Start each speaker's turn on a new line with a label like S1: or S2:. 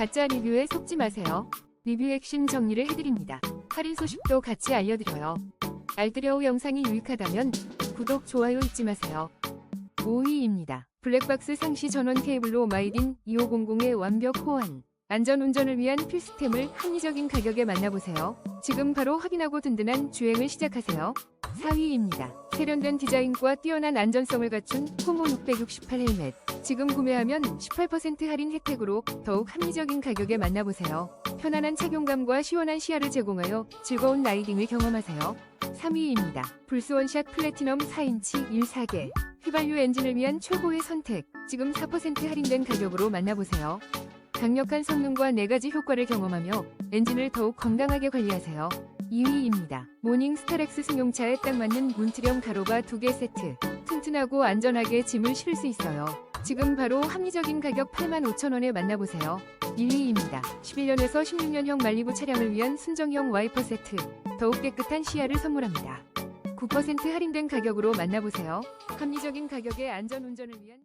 S1: 가짜 리뷰에 속지 마세요. 리뷰 핵심 정리를 해드립니다. 할인 소식도 같이 알려드려요. 알뜰여우 영상이 유익하다면 구독, 좋아요 잊지 마세요. 5위입니다. 블랙박스 상시 전원 케이블로 마이딘 2500의 완벽 호환. 안전운전을 위한 필수템을 합리적인 가격에 만나보세요. 지금 바로 확인하고 든든한 주행을 시작하세요. 4위입니다. 세련된 디자인과 뛰어난 안전성을 갖춘 호모 668 헬멧. 지금 구매하면 18% 할인 혜택으로 더욱 합리적인 가격에 만나보세요. 편안한 착용감과 시원한 시야를 제공하여 즐거운 라이딩을 경험하세요. 3위입니다. 불스원샷 플래티넘 4인치 1사계. 휘발유 엔진을 위한 최고의 선택. 지금 4% 할인된 가격으로 만나보세요. 강력한 성능과 4가지 효과를 경험하며 엔진을 더욱 건강하게 관리하세요. 2위입니다. 모닝 스타렉스 승용차에 딱 맞는 문트령 가로바 2개 세트. 튼튼하고 안전하게 짐을 실을 수 있어요. 지금 바로 합리적인 가격 85,000원에 만나보세요. 1위입니다. 11년에서 16년형 말리부 차량을 위한 순정형 와이퍼 세트. 더욱 깨끗한 시야를 선물합니다. 9% 할인된 가격으로 만나보세요. 합리적인 가격에 안전 운전을 위한